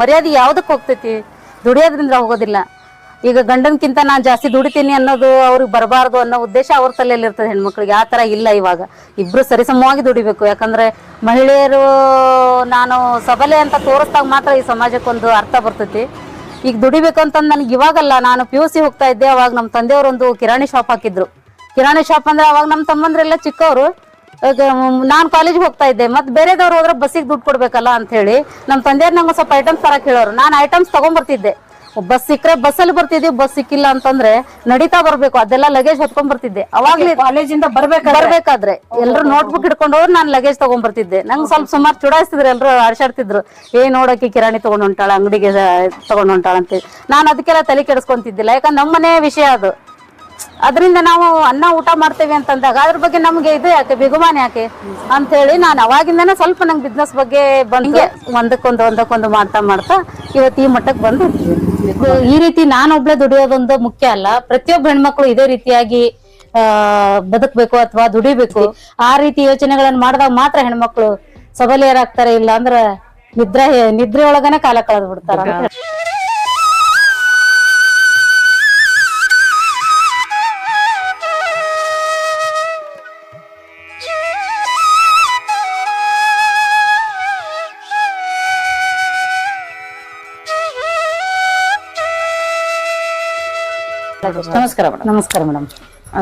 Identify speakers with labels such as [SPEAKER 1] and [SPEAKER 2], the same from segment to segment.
[SPEAKER 1] ಮರ್ಯಾದೆ ಯಾವ್ದಕ್ ಹೋಗ್ತೈತಿ? ದುಡಿಯೋದ್ರಿಂದ ಹೋಗೋದಿಲ್ಲ. ಈಗ ಗಂಡನ್ಕಿಂತ ನಾನು ಜಾಸ್ತಿ ದುಡಿತೀನಿ ಅನ್ನೋದು ಅವ್ರಿಗೆ ಬರಬಾರ್ದು ಅನ್ನೋ ಉದ್ದೇಶ ಅವ್ರ ತಲೆಯಲ್ಲಿ ಇರ್ತದೆ ಹೆಣ್ಮಕ್ಳಿಗೆ. ಆ ತರ ಇಲ್ಲ ಇವಾಗ. ಇಬ್ರು ಸರಿಸಮವಾಗಿ ದುಡಿಬೇಕು. ಯಾಕಂದ್ರೆ ಮಹಿಳೆಯರು ನಾನು ಸಬಲೆ ಅಂತ ತೋರಿಸ್ದಾಗ ಮಾತ್ರ ಈ ಸಮಾಜಕ್ಕೊಂದು ಅರ್ಥ ಬರ್ತೈತಿ. ಈಗ ದುಡಿಬೇಕು ಅಂತ ನನಗೆ ಇವಾಗಲ್ಲ. ನಾನು ಪಿ ಯು ಸಿ ಹೋಗ್ತಾ ಇದ್ದೆ. ಅವಾಗ ನಮ್ಮ ತಂದೆಯವರೊಂದು ಕಿರಾಣಿ ಶಾಪ್ ಹಾಕಿದ್ರು. ಕಿರಾಣಿ ಶಾಪ್ ಅಂದ್ರೆ ಅವಾಗ ನಮ್ಮ ತಮ್ಮಂದ್ರೆಲ್ಲ ಚಿಕ್ಕವರು. ನಾನು ಕಾಲೇಜ್ ಹೋಗ್ತಾ ಇದ್ದೆ. ಮತ್ತೆ ಬೇರೆದವ್ರು ಹೋದ್ರೆ ಬಸ್ಸಿಗೆ ದುಡ್ಡು ಕೊಡ್ಬೇಕಲ್ಲ ಅಂತ ಹೇಳಿ ನಮ್ಮ ತಂದೆಯವ್ರು ನಂಗೆ ಸ್ವಲ್ಪ ಐಟಮ್ಸ್ ತರಕ್ ಹೇಳೋರು. ನಾನು ಐಟಮ್ಸ್ ತಗೊಂಡ್ಬರ್ತಿದ್ದೆ ಬಸ್ ಸಿಕ್ಕರೆ ಬಸ್ಸಲ್ಲಿ ಬರ್ತಿದ್ವಿ ಬಸ್ ಸಿಕ್ಕಿಲ್ಲ ಅಂತಂದ್ರೆ ನಡೀತಾ ಬರ್ಬೇಕು. ಅದೆಲ್ಲ ಲಗೇಜ್ ಹೊತ್ಕೊಂಡ್ ಬರ್ತಿದ್ದೆ ಅವಾಗ್ಲೇ
[SPEAKER 2] ಕಾಲೇಜಿಂದ ಬರ್ಬೇಕು
[SPEAKER 1] ಬರ್ಬೇಕಾದ್ರೆ? ಎಲ್ರು ನೋಟ್ಬುಕ್ ಹಿಡ್ಕೊಂಡು ಹೋದ್ರೆ ನಾನು ಲಗೇಜ್ ತಗೊಂಡ್ ಬರ್ತಿದ್ದೆ ನಂಗೆ ಸ್ವಲ್ಪ ಸುಮಾರು ಚುಡಾಯಿಸ್ತಿದ್ರು ಎಲ್ಲರೂ ಆಡ್ಸಾಡ್ತಿದ್ರು. ಏ ನೋಡಕ್ಕೆ ಕಿರಾಣಿ ತಗೊಂಡ್ ಹೊಂಟಾಳ ಅಂಗಡಿಗೆ ತಗೊಂಡ್ ಹೊಂಟಾಳ ಅಂತ ನಾನು ಅದಕ್ಕೆಲ್ಲ ತಲೆ ಕೆಡಿಸ್ಕೊಂತಿದ್ದಿಲ್ಲ. ಯಾಕಂದ್ರೆ ನಮ್ಮನೆ ವಿಷಯ ಅದು. ಅದರಿಂದ ನಾವು ಅನ್ನ ಊಟ ಮಾಡ್ತೇವೆ ಅಂತಂದಾಗ ಅದ್ರ ಬಗ್ಗೆ ನಮ್ಗೆ ಇದು ಯಾಕೆ ಬಿಗುಮಾನ ಯಾಕೆ ಅಂತ ಹೇಳಿ ನಾನು ಅವಾಗಿಂದನೇ ಸ್ವಲ್ಪ ನಂಗೆ ಬಿಸ್ನೆಸ್ ಬಗ್ಗೆ ಬಂದು ಒಂದಕ್ಕೊಂದು ಒಂದಕ್ಕೊಂದು ಮಾಡ್ತಾ ಮಾಡ್ತಾ ಇವತ್ತು ಈ ಮಟ್ಟಕ್ಕೆ ಬಂದು ಈ ರೀತಿ ನಾನೊಬ್ಳೆ ದುಡಿಯೋದೊಂದು ಮುಖ್ಯ ಅಲ್ಲ. ಪ್ರತಿಯೊಬ್ಬ ಹೆಣ್ಮಕ್ಳು ಇದೇ ರೀತಿಯಾಗಿ ಬದುಕಬೇಕು ಬದುಕ್ಬೇಕು ಅಥವಾ ದುಡಿಬೇಕು. ಆ ರೀತಿ ಯೋಚನೆಗಳನ್ನ ಮಾಡಿದಾಗ ಮಾತ್ರ ಹೆಣ್ಮಕ್ಳು ಸಬಲಿಯರಾಗ್ತಾರೆ ಇಲ್ಲ ಅಂದ್ರೆ ನಿದ್ರೆ ನಿದ್ರೆ ಒಳಗನೆ ಕಾಲ ಕಳೆದು ಬಿಡ್ತಾರ
[SPEAKER 2] ನಮಸ್ಕಾರ ಮೇಡಮ್
[SPEAKER 1] ನಮಸ್ಕಾರ ಮೇಡಮ್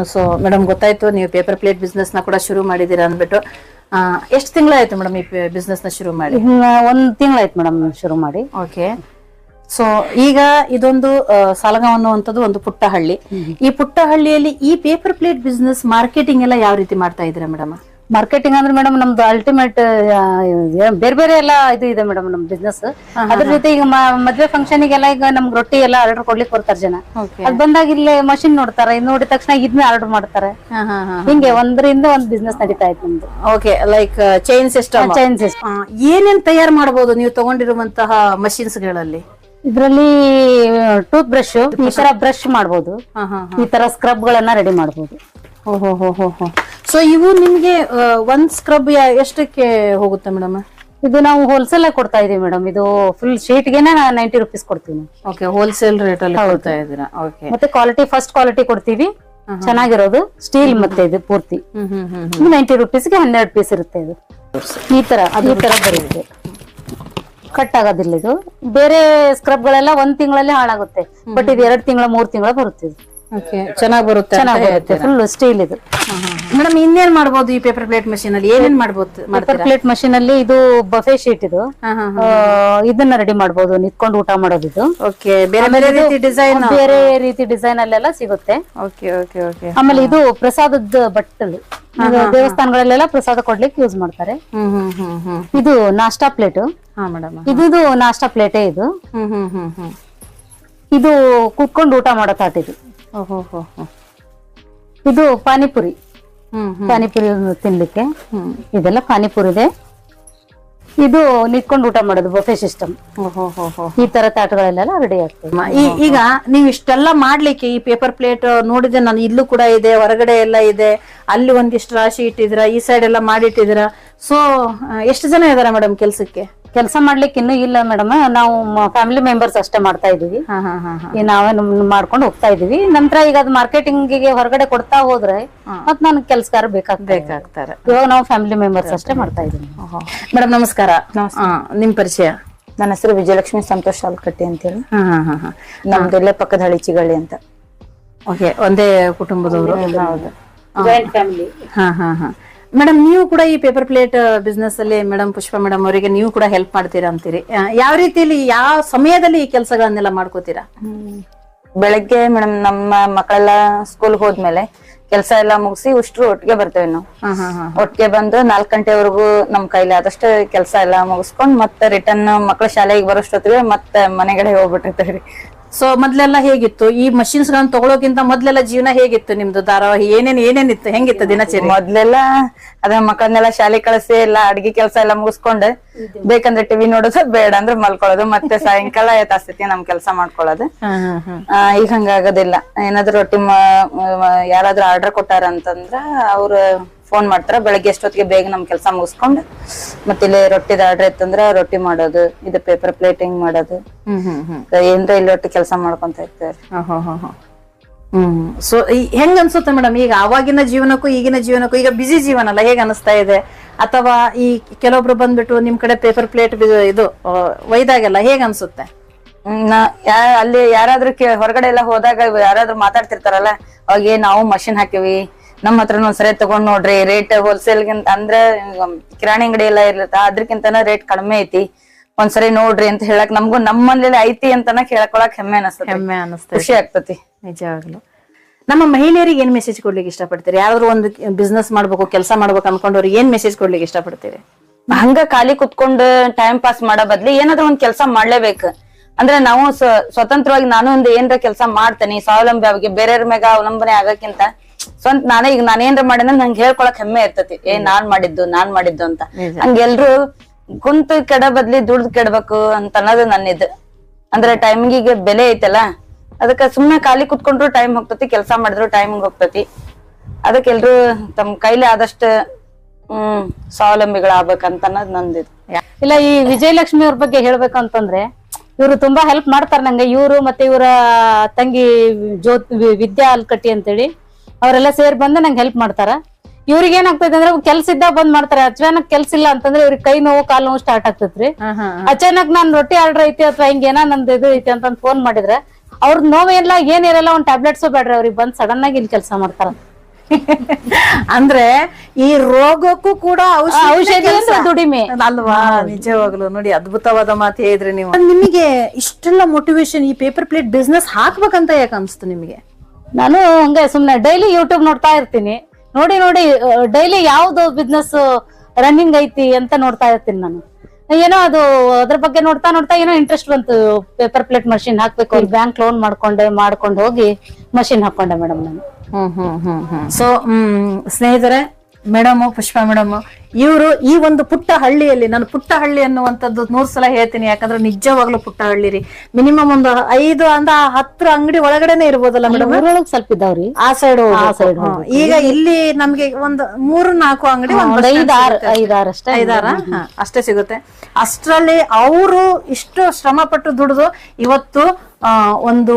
[SPEAKER 2] ಸೊ ಮೇಡಮ್ ಗೊತ್ತಾಯ್ತು ನೀವು ಪೇಪರ್ ಪ್ಲೇಟ್ ಬಿಸ್ನೆಸ್ನ ಕೂಡ ಶುರು ಮಾಡಿದೀರಾ ಅಂದ್ಬಿಟ್ಟು ಎಷ್ಟು ತಿಂಗಳಾಯ್ತು ಮೇಡಮ್ ಈ ಬಿಸ್ನೆಸ್ನ ಶುರು ಮಾಡಿ?
[SPEAKER 1] ಒಂದ್ ತಿಂಗಳಾಯ್ತು ಮೇಡಮ್ ಶುರು ಮಾಡಿ.
[SPEAKER 2] ಓಕೆ ಸೊ ಈಗ ಇದೊಂದು ಸಾಲಗಾಂವ್ ಅನ್ನುವಂಥದ್ದು ಒಂದು ಪುಟ್ಟ ಹಳ್ಳಿ ಈ ಪುಟ್ಟ ಹಳ್ಳಿಯಲ್ಲಿ ಈ ಪೇಪರ್ ಪ್ಲೇಟ್ ಬಿಸ್ನೆಸ್ ಮಾರ್ಕೆಟಿಂಗ್ ಎಲ್ಲ ಯಾವ ರೀತಿ ಮಾಡ್ತಾ ಇದ್ದೀರಾ ಮೇಡಮ್
[SPEAKER 1] ಮಾರ್ಕೆಟಿಂಗ್ ಅಂದ್ರೆ ಮೇಡಮ್ ನಮ್ದು ಅಲ್ಟಿಮೇಟ್ ಬೇರೆ ಬೇರೆ ಎಲ್ಲ ಇದು ಇದೆ ಮೇಡಮ್ ನಮ್ ಬಿಸ್ನೆಸ್ ಅದ್ರ ಜೊತೆ ಈಗ ಮದ್ವೆ ಫಂಕ್ಷನ್ ಗೆಲ್ಲ ಈಗ ನಮ್ಗೆ ರೊಟ್ಟಿ ಎಲ್ಲ ಆರ್ಡರ್ ಕೊಡ್ಲಿಕ್ಕೆ ಬರ್ತಾರೆ ಜನ. ಅದ್ ಬಂದಾಗ ಇಲ್ಲಿ ಮಷಿನ್ ನೋಡ್ತಾರೆ ಇದ್ ನೋಡಿದ ತಕ್ಷಣ ಇದನ್ನ ಆರ್ಡರ್ ಮಾಡ್ತಾರೆ. ಹಿಂಗೆ ಒಂದರಿಂದ ಒಂದ್ ಬಿಸ್ನೆಸ್ ನಡೀತಾ ಇತ್ತು ನಮ್ದು.
[SPEAKER 2] Okay like chain system
[SPEAKER 1] chain
[SPEAKER 2] ಏನೇನ್ ತಯಾರು ಮಾಡಬಹುದು ನೀವು ತಗೊಂಡಿರುವಂತಹ ಮಷಿನ್ಸ್ಗಳಲ್ಲಿ
[SPEAKER 1] ಇದ್ರಲ್ಲಿ ಟೂತ್ ಬ್ರಷ್ ಈ ತರ ಬ್ರಷ್
[SPEAKER 2] ಮಾಡಬಹುದು
[SPEAKER 1] ಈ ತರ ಸ್ಕ್ರಬ್ ಗಳನ್ನ ರೆಡಿ ಮಾಡಬಹುದು
[SPEAKER 2] ಓಹೋ ಹೋ ಹೋ ಹೋ. ಸೊ ಇವು ನಿಮಗೆ ಒಂದ್ ಸ್ಕ್ರಬ್ ಎಷ್ಟಕ್ಕೆ ಹೋಗುತ್ತೆ ಮೇಡಮ್
[SPEAKER 1] ಇದು ನಾವು ಹೋಲ್ಸೇಲ್ ಆಗಿ ಕೊಡ್ತಾ ಇದೀವಿ ಮೇಡಮ್ ಇದು ಫುಲ್ ಶೀಟ್ಗೆನೆ ನೈಂಟಿ ರುಪೀಸ್ ಕೊಡ್ತೀವಿ.
[SPEAKER 2] ಓಕೆ ಹೋಲ್ಸೇಲ್ ರೇಟ್ ಅಲ್ಲಿ ಕೊಡ್ತಾ ಇದ್ದೀರಾ ಓಕೆ
[SPEAKER 1] ಮತ್ತೆ ಕ್ವಾಲಿಟಿ ಫಸ್ಟ್ ಕ್ವಾಲಿಟಿ ಕೊಡ್ತೀವಿ. ಚೆನ್ನಾಗಿರೋದು. ಸ್ಟೀಲ್ ಮತ್ತೆ ಇದು ಪೂರ್ತಿ.
[SPEAKER 2] ನೈಂಟಿ ರುಪೀಸ್ಗೆ
[SPEAKER 1] ನೈಂಟಿ ರುಪೀಸ್ಗೆ ಹನ್ನೆರಡು ಪೀಸ್ ಇರುತ್ತೆ ಇದು. ಈ ತರ ಈ ತರ ಬರುತ್ತೆ. ಕಟ್ ಆಗೋದಿಲ್ಲ ಇದು. ಬೇರೆ ಸ್ಕ್ರಬ್ ಗಳೆಲ್ಲ ಒಂದ್ ತಿಂಗಳಲ್ಲಿ ಹಾಳಾಗುತ್ತೆ. ಬಟ್ ಇದು ಎರಡ್ ತಿಂಗಳ ಮೂರ್ ತಿಂಗಳ ಬರುತ್ತೆ ಇದು.
[SPEAKER 2] ಚೆನ್ನಾಗಿ ಬರುತ್ತೆ
[SPEAKER 1] ಚೆನ್ನಾಗಿ ಬರುತ್ತೆ. ಫುಲ್ ಸ್ಟೀಲ್ ಇದು.
[SPEAKER 2] ಮೇಡಮ್ ಇನ್ನೇನ್ ಮಾಡ್ಬೋದು ಈ ಪೇಪರ್ ಪ್ಲೇಟ್ ಮಷೀನ್ ಅಲ್ಲಿ? ಏನೇನ್ ಮಾಡ್ಬೋದು
[SPEAKER 1] ಪೇಪರ್ ಪ್ಲೇಟ್ ಮಷೀನ್ ಅಲ್ಲಿ ಇದು ಬಫೆ ಶೀಟ್ ಇದು. ಇದನ್ನ ರೆಡಿ ಮಾಡ್ಬೋದು ನಿತ್ಕೊಂಡು ಊಟ ಮಾಡೋದು ಇದು.
[SPEAKER 2] ಓಕೆ ಬೇರೆ ಬೇರೆ ರೀತಿ ಡಿಸೈನ್
[SPEAKER 1] ಬೇರೆ ರೀತಿ ಡಿಸೈನ್ ಅಲ್ಲೆಲ್ಲ ಸಿಗುತ್ತೆ.
[SPEAKER 2] Okay okay okay.
[SPEAKER 1] ಆಮೇಲೆ ಇದು ಪ್ರಸಾದದ ಬಟ್ಟಲು. ದೇವಸ್ಥಾನಗಳಲ್ಲೆಲ್ಲ ಪ್ರಸಾದ ಕೊಡ್ಲಿಕ್ಕೆ ಯೂಸ್ ಮಾಡ್ತಾರೆ. ಇದು ನಾಷ್ಟಾ ಪ್ಲೇಟ್ ಇದು ನಾಷ್ಟಾ ಪ್ಲೇಟೇ ಇದು. ಇದು ಕುತ್ಕೊಂಡು ಊಟ ಮಾಡೋ ತಾಟಿದು ಇದು.
[SPEAKER 2] ಓಹೋ ಹೋ ಹೋ.
[SPEAKER 1] ಇದು ಪಾನಿಪುರಿ.
[SPEAKER 2] ಹ್ಮ್ ಹ್ಮ್.
[SPEAKER 1] ಪಾನಿಪುರಿ ತಿನ್ಲಿಕ್ಕೆ.
[SPEAKER 2] ಹ್ಮ್.
[SPEAKER 1] ಇದೆಲ್ಲ ಪಾನಿಪುರಿ ಇದೆ. ಇದು ನಿಂತ್ಕೊಂಡು ಊಟ ಮಾಡೋದು ಬೊಫೆ ಸಿಸ್ಟಮ್.
[SPEAKER 2] ಓಹೋ ಹೋ ಹೋ.
[SPEAKER 1] ಈ ತರ ತಾಟಗಳಲ್ಲೆಲ್ಲ ರೆಡಿ ಆಗ್ತದೆ.
[SPEAKER 2] ಮ- ಈ- ಈಗ ನೀವು ಇಷ್ಟೆಲ್ಲ ಮಾಡ್ಲಿಕ್ಕೆ ಈ ಪೇಪರ್ ಪ್ಲೇಟ್ ನೋಡಿದ್ರೆ ನಾನು ಇಲ್ಲೂ ಕೂಡ ಇದೆ ಹೊರಗಡೆ ಎಲ್ಲ ಇದೆ. ಅಲ್ಲಿ ಒಂದಿಷ್ಟು ರಾಶಿ ಇಟ್ಟಿದ್ರ ಈ ಸೈಡ್ ಎಲ್ಲ ಮಾಡಿಟ್ಟಿದ್ರ ಸೊ ಎಷ್ಟು ಜನ ಇದಾರೆ ಮೇಡಮ್ ಕೆಲ್ಸಕ್ಕೆ?
[SPEAKER 1] ಕೆಲಸ ಮಾಡ್ಲಿಕ್ಕೆ ಇನ್ನೂ ಇಲ್ಲ ಮೇಡಮ್. ನಾವು ಫ್ಯಾಮಿಲಿ ಮೆಂಬರ್ಸ್ ಅಷ್ಟೇ ಮಾಡ್ತಾ ಇದೀವಿ
[SPEAKER 2] ಹಾ ಹಾ ಹಾ ಹಾ.
[SPEAKER 1] ಈ ನಾವೇ ನಮ್ ಮಾಡ್ಕೊಂಡು ಹೋಗ್ತಾ ಇದೀವಿ ನಂತರ ಈಗ ಅದು ಮಾರ್ಕೆಟಿಂಗಿಗೆ ಹೊರಗಡೆ ಕೊಡ್ತಾ ಹೋದ್ರೆ ಮತ್ ನನ್ ಕೆಲ್ಸಗಾರ
[SPEAKER 2] ಬೇಕಾಗ್ತಾರೆ.
[SPEAKER 1] ಇವಾಗ ನಾವು ಫ್ಯಾಮಿಲಿ ಮೆಂಬರ್ಸ್ ಅಷ್ಟೇ ಮಾಡ್ತಾ ಇದೀವಿ
[SPEAKER 2] ಮೇಡಮ್ ನಮಸ್ಕಾರ. ನಿಮ್ ಪರಿಚಯ?
[SPEAKER 3] ನನ್ನ ಹೆಸರು ವಿಜಯಲಕ್ಷ್ಮಿ ಸಂತೋಷ್ ಆಲ್ಕಟ್ಟಿ ಅಂತೇಳಿ.
[SPEAKER 2] ಹಾ ಹಾ ಹಾ ಹಾ.
[SPEAKER 3] ನಮ್ದು ಇಲ್ಲೇ ಪಕ್ಕದ ಹಳಿ ಚಿಗಳ್ಳಿ ಅಂತ.
[SPEAKER 2] ಓಕೆ ಒಂದೇ ಕುಟುಂಬದವರು?
[SPEAKER 3] ಹೌದು.
[SPEAKER 1] ಜಾಯಿಂಟ್ ಫ್ಯಾಮಿಲಿ
[SPEAKER 2] ಹಾ ಹಾ ಹಾ. ಮೇಡಮ್ ನೀವು ಕೂಡ ಈ ಪೇಪರ್ ಪ್ಲೇಟ್ ಬಿಸ್ನೆಸ್ ಅಲ್ಲಿ ಮೇಡಮ್ ಪುಷ್ಪ ಮೇಡಮ್ ಅವರಿಗೆ ನೀವು ಕೂಡ ಹೆಲ್ಪ್ ಮಾಡ್ತೀರಾ ಅಂತೀರಿ? ಯಾವ ರೀತಿಯಲ್ಲಿ ಯಾವ ಸಮಯದಲ್ಲಿ ಈ ಕೆಲಸಗಳನ್ನೆಲ್ಲ ಮಾಡ್ಕೋತೀರಾ?
[SPEAKER 3] ಬೆಳಗ್ಗೆ ಮೇಡಮ್ ನಮ್ಮ ಮಕ್ಕಳೆಲ್ಲ ಸ್ಕೂಲ್ ಹೋದ್ಮೇಲೆ ಕೆಲಸ ಎಲ್ಲ ಮುಗಿಸಿ ಉಷ್ಟ್ರು ಒಟ್ಟಿಗೆ ಬರ್ತೇವೆ ನಾವು. ಒಟ್ಟಿಗೆ ಬಂದು ನಾಲ್ಕು ಗಂಟೆವರೆಗೂ ನಮ್ ಕೈಲಿ ಆದಷ್ಟು ಕೆಲಸ ಎಲ್ಲ ಮುಗಿಸ್ಕೊಂಡು ಮತ್ತೆ ರಿಟರ್ನ್ ಮಕ್ಕಳ ಶಾಲೆಗೆ ಬರೋಷ್ಟೊತ್ತಿಗೆ ಮತ್ತೆ ಮನೆಗಡೆ ಹೋಗ್ಬಿಟ್ಟಿರ್ತೀವಿ
[SPEAKER 2] ಸೊ ಮೊದ್ಲೆಲ್ಲ ಹೇಗಿತ್ತು? ಈ ಮಷಿನ್ಸ್ ಗಳನ್ನ ತಗೊಳೋಕ್ಕಿಂತ ಮೊದ್ಲೆಲ್ಲ ಜೀವನ ಹೇಗಿತ್ತು ನಿಮ್ದು? ಧಾರಾವಾಹಿ ಏನೇನ್ ಏನೇನಿತ್ತು ಹೆಂಗಿತ್ತು ದಿನಚರಿ?
[SPEAKER 3] ಮೊದ್ಲೆಲ್ಲ ಅದ ಮಕ್ಕಳನ್ನೆಲ್ಲ ಶಾಲೆ ಕಳಿಸಿ ಎಲ್ಲ ಅಡ್ಗೆ ಕೆಲಸ ಎಲ್ಲ ಮುಗಿಸ್ಕೊಂಡು ಬೇಕಂದ್ರೆ ಟಿವಿ ನೋಡೋದು ಬೇಡ ಅಂದ್ರೆ ಮಲ್ಕೊಳ್ಳೋದು ಮತ್ತೆ ಸಾಯಂಕಾಲ ತಾಸ್ತೈತಿ ನಮ್ ಕೆಲಸ ಮಾಡ್ಕೊಳ್ಳೋದು. ಈಗ ಹಂಗಾಗೋದಿಲ್ಲ. ಏನಾದ್ರು ರೊಟ್ಟಿ ಯಾರಾದ್ರೂ ಆರ್ಡರ್ ಕೊಟ್ಟಾರ ಅಂತಂದ್ರ ಅವ್ರ ಫೋನ್ ಮಾಡ್ತಾರ. ಬೆಳಗ್ಗೆ ಎಷ್ಟೊತ್ತಿಗೆ ಬೇಗ ನಮ್ ಕೆಲಸ ಮುಗಿಸ್ಕೊಂಡು ಮತ್ತೆ ಇಲ್ಲಿ ರೊಟ್ಟಿದ ಆರ್ಡರ್ ಇತ್ತಂದ್ರ ರೊಟ್ಟಿ ಮಾಡೋದು ಇದು ಪೇಪರ್ ಪ್ಲೇಟಿಂಗ್ ಮಾಡೋದು. ಏನ್ರ ಇಲ್ಲಿ ಒಟ್ಟು ಕೆಲಸ ಮಾಡ್ಕೊಂತ ಇರ್ತೇವ್ರಿ
[SPEAKER 2] ಹ್ಮ್. ಸೊ ಹೆಂಗ್ ಅನ್ಸುತ್ತೆ ಮೇಡಮ್? ಈಗ ಅವಾಗಿನ ಜೀವನಕ್ಕೂ ಈಗಿನ ಜೀವನಕ್ಕೂ ಈಗ ಬಿಸಿ ಜೀವನ ಅಲ್ಲ ಹೇಗ ಅನಿಸ್ತಾ ಇದೆ? ಅಥವಾ ಈ ಕೆಲವೊಬ್ರು ಬಂದ್ಬಿಟ್ಟು ನಿಮ್ ಕಡೆ ಪೇಪರ್ ಪ್ಲೇಟ್ ಇದು ಒಯ್ದಾಗೆಲ್ಲ ಹೇಗ್ ಅನ್ಸುತ್ತೆ?
[SPEAKER 3] ಅಲ್ಲಿ ಯಾರಾದ್ರೂ ಹೊರಗಡೆ ಎಲ್ಲ ಹೋದಾಗ ಯಾರಾದ್ರೂ ಮಾತಾಡ್ತಿರ್ತಾರಲ್ಲ ಅವಾಗ ನಾವು ಮಷಿನ್ ಹಾಕಿವಿ ನಮ್ಮ ಹತ್ರ ಒಂದ್ಸರಿ ತಗೊಂಡ್ ನೋಡ್ರಿ ರೇಟ್ ಹೋಲ್ಸೇಲ್ ಗಿಂತ ಅಂದ್ರೆ ಕಿರಾಣಿ ಅಂಗಡಿ ಎಲ್ಲ ಇರ್ಲತ್ತ ಅದ್ರಕ್ಕಿಂತನ ರೇಟ್ ಕಡಿಮೆ ಐತಿ. ಒಂದ್ಸರಿ ನೋಡ್ರಿ ಅಂತ ಹೇಳಕ್ ನಮ್ಗೂ ನಮ್ಮಲ್ಲಿ ಐತಿ ಅಂತನ ಕೇಳ್ಕೊಳಕ್ ಹೆಮ್ಮೆ ಅನಸ್ತದೆ
[SPEAKER 2] ಹೆಮ್ಮೆ ಅನಸ್ತ
[SPEAKER 3] ಖುಷಿ ಆಗ್ತತಿ.
[SPEAKER 2] ನಿಜವಾಗ್ಲು ನಮ್ಮ ಮಹಿಳೆಯರಿಗೆ ಏನ್ ಮೆಸೇಜ್ ಕೊಡ್ಲಿಕ್ಕೆ ಇಷ್ಟಪಡ್ತೀರಿ? ಯಾರಾದ್ರೂ ಒಂದು ಬಿಸ್ನೆಸ್ ಮಾಡ್ಬೇಕು ಕೆಲಸ ಮಾಡ್ಬೇಕು ಅನ್ಕೊಂಡವ್ರಿಗೆ ಏನ್ ಮೆಸೇಜ್ ಕೊಡ್ಲಿಕ್ಕೆ ಇಷ್ಟಪಡ್ತೀರಿ?
[SPEAKER 3] ಹಂಗ ಖಾಲಿ ಕುತ್ಕೊಂಡು ಟೈಮ್ ಪಾಸ್ ಮಾಡೋ ಬದ್ಲಿ ಏನಾದ್ರೂ ಒಂದ್ ಕೆಲಸ ಮಾಡ್ಲೇಬೇಕು. ಅಂದ್ರೆ ನಾವು ಸ್ವ- ಸ್ವತಂತ್ರವಾಗಿ ನಾನು ಒಂದು ಏನ್ರ ಕೆಲಸ ಮಾಡ್ತೇನೆ ಸ್ವಾವಲಂಬಿ ಆಗಿ ಬೇರೆಯವ್ರ ಮ್ಯಾಗ ಅವಲಂಬನೆ ಆಗಕ್ಕಿಂತ ಸ್ವಂತ ನಾನೇ ಈಗ ನಾನು ಏನ್ರ ಮಾಡಿದ್ರೆ ನಂಗೆ ಹೇಳ್ಕೊಳಕ್ ಹೆಮ್ಮೆ ಇರ್ತತಿ. ಏ ನಾನ್ ಮಾಡಿದ್ದು ನಾನ್ ಮಾಡಿದ್ದು ಅಂತ. ಹಂಗೆಲ್ರು ಕುಂತು ಕೆಡ ಬದ್ಲಿ ದುಡ್ದು ಕೆಡ್ಬೇಕು ಅಂತ ಅನ್ನೋದು ನನ್ನಿದ್ ಅಂದ್ರೆ ಟೈಮಿಗೆ ಬೆಲೆ ಐತಲ್ಲ ಅದಕ್ಕ ಸುಮ್ನೆ ಖಾಲಿ ಕುತ್ಕೊಂಡ್ರು ಟೈಮ್ ಹೋಗ್ತತಿ ಕೆಲಸ ಮಾಡಿದ್ರು ಟೈಮ್ ಹೋಗ್ತತಿ. ಅದಕ್ಕೆಲ್ರು ತಮ್ ತಮ್ಮ ಕೈಲಿ ಆದಷ್ಟು ಹ್ಮ್ ಸ್ವಾವಲಂಬಿಗಳಾಗ್ಬೇಕಂತ ಅನ್ನೋದು ನಂದಿದ್
[SPEAKER 1] ಇಲ್ಲ ಈ ವಿಜಯಲಕ್ಷ್ಮಿ ಅವ್ರ ಬಗ್ಗೆ ಹೇಳ್ಬೇಕಂತಂದ್ರೆ ಇವರು ತುಂಬಾ ಹೆಲ್ಪ್ ಮಾಡ್ತಾರೆ ನಂಗೆ. ಇವರು ಮತ್ತೆ ಇವರ ತಂಗಿ ಜ್ಯೋತ್ ವಿದ್ಯಾ ಅಲ್ಕಟ್ಟಿ ಅಂತೇಳಿ. ಅವರೆಲ್ಲ ಸೇರ್ ಬಂದು ನಂಗೆ ಹೆಲ್ಪ್ ಮಾಡ್ತಾರ. ಇವ್ರಿಗೆ ಏನಾಗ್ತೈತೆ ಅಂದ್ರೆ ಕೆಲ್ಸ ಇದ್ದಾಗ ಬಂದ್ ಮಾಡ್ತಾರೆ. ಅಚಾನಕ್ ಕೆಲ್ಸ ಇಲ್ಲ ಅಂತಂದ್ರೆ ಇವ್ರಿಗೆ ಕೈ ನೋವು ಕಾಲು ನೋವು ಸ್ಟಾರ್ಟ್ ಆಗ್ತೈತ್ರಿ. ಅಚಾನಕ್ ನಾನ್ ರೊಟ್ಟಿ ಆರ್ಡರ್ ಐತಿ ಅಥವಾ ಹಿಂಗ ಏನೋ ನಂದು ಇದು ಐತಿ ಅಂತ ಫೋನ್ ಮಾಡಿದ್ರೆ ಅವ್ರ ನೋವೆಲ್ಲ ಏನಿರಲ್ಲ ಒಂದ್ ಟ್ಯಾಬ್ಲೆಟ್ಸ್ ಬೇಡ್ರಿ ಅವ್ರಿಗೆ ಬಂದ್ ಸಡನ್ ಆಗಿ ಇಲ್ಲಿ ಕೆಲಸ ಮಾಡ್ತಾರ.
[SPEAKER 2] ಅಂದ್ರೆ ಈ ರೋಗಕ್ಕೂ ಕೂಡ ಔಷಧಿ
[SPEAKER 1] ದುಡಿಮೆ.
[SPEAKER 2] ಅಲ್ವಾ? ನಿಜವಾಗ್ಲು. ನೋಡಿ ಅದ್ಭುತವಾದ ಮಾತು ಹೇಳಿದ್ರಿ ನೀವು. ನಿಮಗೆ ಇಷ್ಟೆಲ್ಲ ಮೋಟಿವೇಶನ್ ಈ ಪೇಪರ್ ಪ್ಲೇಟ್ ಬಿಸ್ನೆಸ್ ಹಾಕ್ಬೇಕಂತ ಯಾಕೆ ಅನ್ಸ್ತು ನಿಮಗೆ?
[SPEAKER 1] ನಾನು ಹಂಗೆ ಸುಮ್ನೆ ಡೈಲಿ ಯೂಟ್ಯೂಬ್ ನೋಡ್ತಾ ಇರ್ತೀನಿ. ನೋಡಿ ನೋಡಿ ಡೈಲಿ ಯಾವ್ದು ಬಿಸ್ನೆಸ್ ರನ್ನಿಂಗ್ ಐತಿ ಅಂತ ನೋಡ್ತಾ ಇರ್ತೀನಿ ನಾನು. ಏನೋ ಅದು ಅದ್ರ ಬಗ್ಗೆ ನೋಡ್ತಾ ನೋಡ್ತಾ ಏನೋ ಇಂಟ್ರೆಸ್ಟ್ ಬಂತು. ಪೇಪರ್ ಪ್ಲೇಟ್ ಮಷಿನ್ ಹಾಕ್ಬೇಕು ಬ್ಯಾಂಕ್ ಲೋನ್ ಮಾಡ್ಕೊಂಡೆ ಮಾಡ್ಕೊಂಡು ಹೋಗಿ ಮಷಿನ್ ಹಾಕೊಂಡೆ ಮೇಡಮ್ ನಾನು.
[SPEAKER 2] ಸೊ ಸ್ನೇಹಿತರೆ ಮೇಡಮ್ ಪುಷ್ಪ ಮೇಡಮ್ ಇವರು ಈ ಒಂದು ಪುಟ್ಟ ಹಳ್ಳಿಯಲ್ಲಿ ನಾನು ಪುಟ್ಟ ಹಳ್ಳಿ ಅನ್ನುವಂಥದ್ದು ನೂರ್ ಸಲ ಹೇಳ್ತೀನಿ ಯಾಕಂದ್ರೆ ನಿಜವಾಗ್ಲೂ ಪುಟ್ಟ ಹಳ್ಳಿ ರೀ. ಮಿನಿಮಮ್ ಒಂದು ಐದು ಅಂದ ಹತ್ರ ಅಂಗಡಿ ಒಳಗಡೆನೆ ಇರ್ಬೋದಲ್ಲ ಮೇಡಮ್?
[SPEAKER 1] ಸ್ವಲ್ಪ ಇದಾವ್ರಿ?
[SPEAKER 2] ಆ ಸೈಡ್ ಈಗ ಇಲ್ಲಿ ನಮ್ಗೆ ಒಂದು ಮೂರು ನಾಲ್ಕು ಅಂಗಡಿ
[SPEAKER 1] ಐದಾರ್ ಅಷ್ಟೇ
[SPEAKER 2] ಸಿಗುತ್ತೆ. ಅಷ್ಟರಲ್ಲಿ ಅವರು ಇಷ್ಟು ಶ್ರಮ ಪಟ್ಟು ದುಡಿದು ಇವತ್ತು ಒಂದು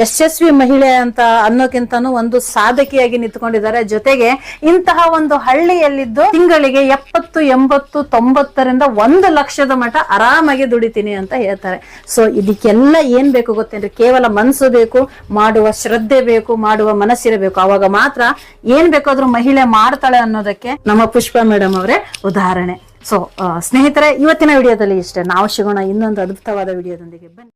[SPEAKER 2] ಯಶಸ್ವಿ ಮಹಿಳೆ ಅಂತ ಅನ್ನೋಕ್ಕಿಂತನೂ ಒಂದು ಸಾಧಕಿಯಾಗಿ ನಿಂತ್ಕೊಂಡಿದ್ದಾರೆ. ಜೊತೆಗೆ ಇಂತಹ ಒಂದು ಹಳ್ಳಿಯಲ್ಲಿದ್ದು ತಿಂಗಳಿಗೆ ಎಪ್ಪತ್ತು, ಎಂಬತ್ತು, ತೊಂಬತ್ತರಿಂದ ಒಂದು ಲಕ್ಷದ ಮಠ ಆರಾಮಾಗಿ ದುಡಿತೀನಿ ಅಂತ ಹೇಳ್ತಾರೆ. ಸೊ ಇದಕ್ಕೆಲ್ಲ ಏನ್ ಬೇಕು ಗೊತ್ತೇನ್ರಿ? ಕೇವಲ ಮನಸ್ಸು ಬೇಕು, ಮಾಡುವ ಶ್ರದ್ಧೆ ಬೇಕು, ಮಾಡುವ ಮನಸ್ಸಿರಬೇಕು. ಅವಾಗ ಮಾತ್ರ ಏನ್ ಬೇಕಾದ್ರೂ ಮಹಿಳೆ ಮಾಡ್ತಾಳೆ ಅನ್ನೋದಕ್ಕೆ ನಮ್ಮ ಪುಷ್ಪ ಮೇಡಮ್ ಅವರೇ ಉದಾಹರಣೆ. ಸೊ ಸ್ನೇಹಿತರೆ, ಇವತ್ತಿನ ವಿಡಿಯೋದಲ್ಲಿ ಇಷ್ಟೇ. ನಾವು ಸಿಗೋಣ ಇನ್ನೊಂದು ಅದ್ಭುತವಾದ ವಿಡಿಯೋದೊಂದಿಗೆ. ಬನ್ನಿ.